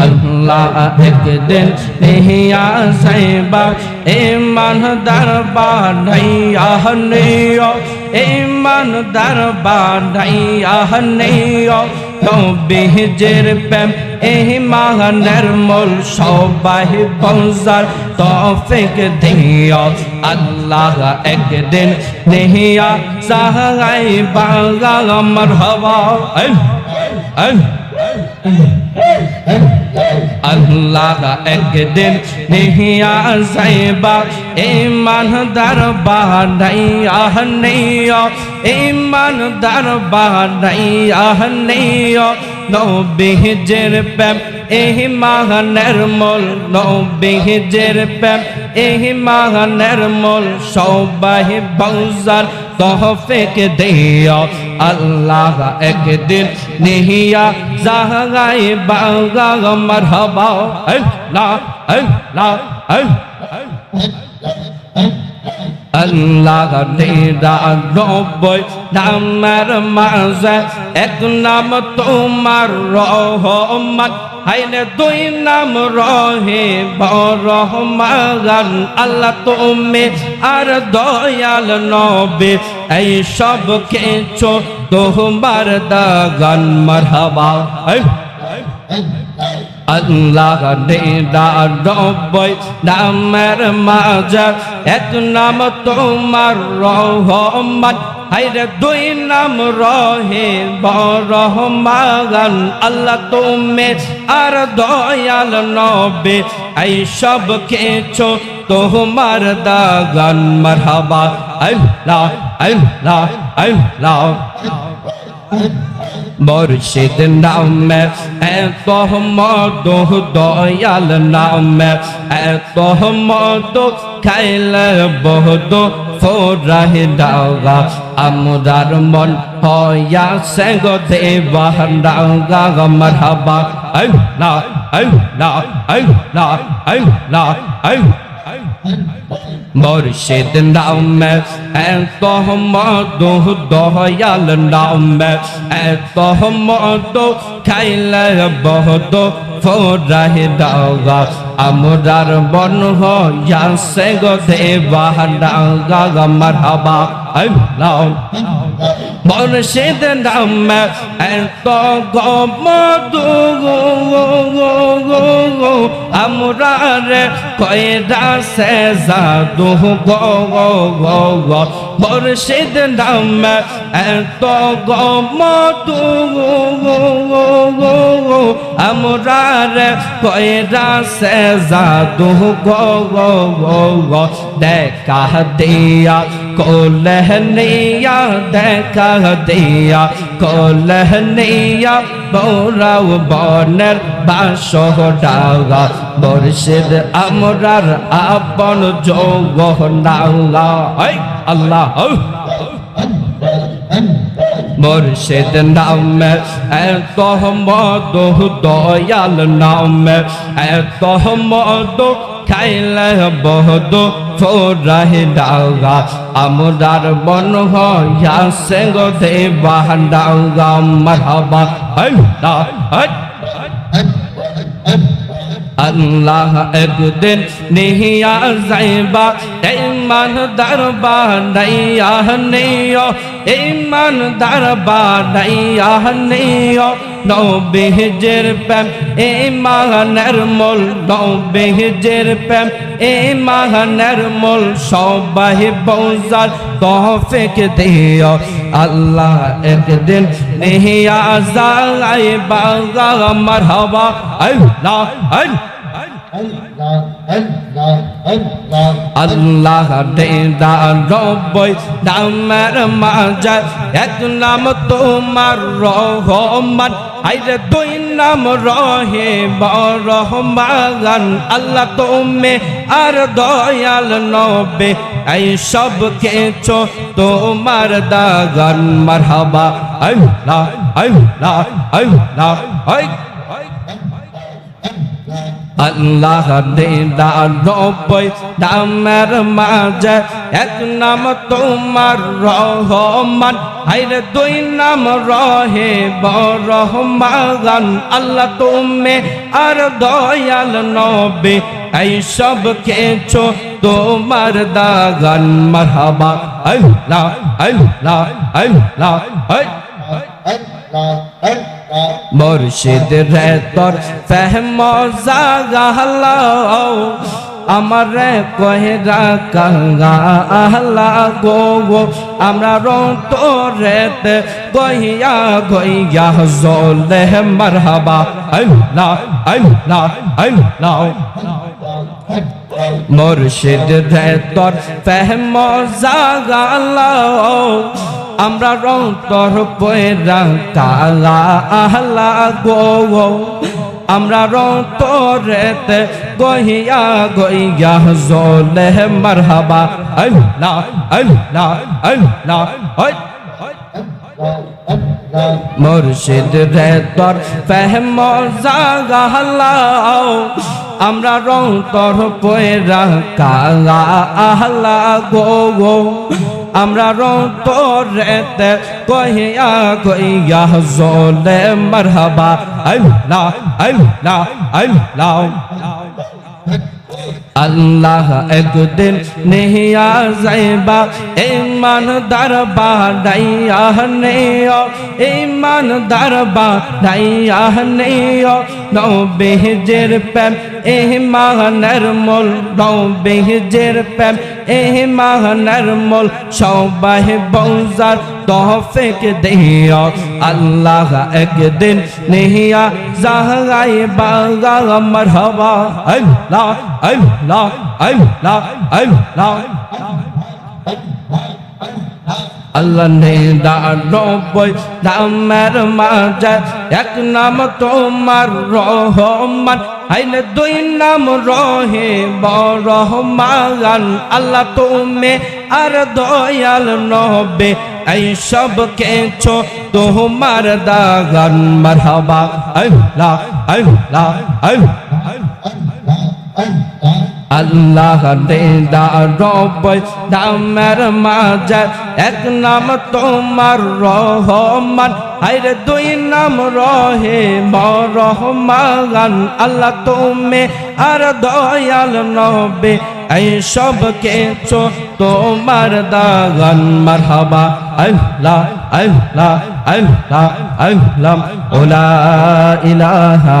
আল্লাহ একদিন নিহিয়া সাইবা ইমান দরবার নাইয়া নিও ইমান দরবার নাইয়া নিও নবীজের প্রেম এই মাহানের মূল সবাই বংজার তফিক দিও আল্লাহ একদিন নিহিয়া সাহাই বাগা মরহবা আল্লাহ একদিন নিহিয়া যাইবা ইমান দরবার নাইয়া নেইয় ইমান দরবার নাইয়া নেইয় নবীজের প্রেম এই মাহানের মূল নবীজের প্রেম এই মাহানের মূল, সবাই বংজার তহফিক দিও আল্লাহ একদিন নিহিয়া জাহাই বাগা মারহাবা। আল্লাহ আল্লাহ আল্লাহ। নিরানব্বই নামের মাঝে এক নাম তোমার রহমান। হাইনে দুই নাম রহে রহমান আল্লাহ তুমি আর দয়াল নবে। এই সব কিছু তোমার দাগান মারহাবা। আল্লাহ নিরানব্বই নামের মাঝে, এক নাম তোমার রহমান। হাইরে দুই নাম রহে বরহমান আল্লাহ তুমি আর দয়াল নবে। এই সব কিছু তোমার দাগান মারহাবা। আল্লাহ আল্লাহ আল্লাহ। মুর্শিদ নামে এত মধু দয়াল নামে এত মধু খাইলে বহুত ফোরাহ ডাগা আমরার মন হয়া সেগ দেবা ডাগা মারহাবা। আল্লাহ আল্লাহ আল্লাহ আল্লাহ আল্লাহ। মুর্শিদ নামে এত মধু দয়াল নামে এত মধু খাইলে বহুত ফোরাহ ডাগা আমরার বন হয়াসে গো দেবা ডাগা মারহাবা আল্লাহ মুর্শিদ নামে এত গমধু আমরা রে কয়রা সে জাদু গো গো গো গো মুর্শিদ নামে এত গমধু আমরা রে কয়রা সে জাদু, গো দেখা দিয়া কোলহনিয়া দেখা দিয়া কোলহনিয়া বৌরাও বনের বাসহ ডাগা মুর্শিদ আমরার আপন যোগ নাগা আল্লাহ। মুর্শিদ নামে, এত মদ দয়াল নামে, এত মদ খাইলে বহদ ফোরাহ ডাউগা আমরার মন হয়া গো দেবা ডাউগা মারহাবা। আল্লাহ। আল্লাহ একদিন নিহিয়া যাইবা ইমান দরবা নাইয়া নেইও ইমান দরবা নাইয়া নেইও মাহানের প্রেম ইমানের মূল প্যাম এ মাহানের মোল সবাই বৌজার তহফেক দিও। আল্লাহ একদিন নিহিয়া বাগা মারহাবা, আল্লাহ আল্লাহ। আল্লাহ দেদা রব্বই নামের মাঝে, এক নাম তোমার রহমান। আইরে দুই নাম রহে রহমান আল্লাহ তুমি আর দয়াল নবে, এই সব কিছু তোমার দাগান। মারহাবা আল্লাহ আল্লাহ আল্লাহ আল্লাহ। নিরানব্বই নামের মাঝে এক নাম তোমার রহমান। হাইরে দুই নাম রহে বরহমান আল্লাহ তুমি আর দয়াল নবে, এই সব কিছু তোমার দাগান। মারহাবা আল্লাহ আল্লাহ। আল্লাহ আল্লাহ আল্লাহ। মুর্শিদ রে তোর ফেহম জাগালাও আমার কহেরা কাঙ্গা আহলা গো। গো আমরা রং তোরেতে গইয়া গইয়া জলে মারহাবা। আল্লাহ আল্লাহ আল্লাহ মুর্শিদ রে তোর ফেহম জাগালাও আমরা রং তোর পয়রা আহলা গো আমরা রং তোরেতে গহিয়া গইয়া জলে মারহাবা। আল্লাহ আল্লাহ আল্লাহ মুর্শিদ রে তোর ফেহম জাগালাও আমরা রং তোর পয়রা কালা আহলা গো। আমরা রেতে কহিয়া কইয়া, জলে মারহাবা আল্লাহ আল্লাহ আল্লাহ আল্লাহ একদিন নেহিয়া যাইবা, ইমান দরবা ডাইয়া নেও, ইমান দরবা ডাইয়া নেও নবেজের প্রেম ইমানের মোল নবেজের প্রেম ইমানের মোল সবাই বৌজার তহফিক দিও। আল্লাহ একদিন নেহিয়া জাহাই বাগা মরহবা আল্লাহ আল্লাহ আল্লাহ আল্লাহ আল্লাহ। নিরানব্বই নামের মাঝে। এক নাম তোমার রহমান, আইনে দুই নাম রহে বরহমান। আল্লাহ তুমি আর দয়াল নবে, এই সব কিছু তোমার দাগান। মারহাবা আল্লাহ আল্লাহ আল্লাহ আল্লাহ নামের মাঝে, এক নাম তোমার রহমান। হাইরে দুই নাম রহে রহমান আল্লাহ তুমি আর দয়াল নবে, এই সব কিছু তোমার দাগান। মারহাবা, আল্লাহ আল্লাহ আল্লাহ আল্লাহ ওলা ইলাহা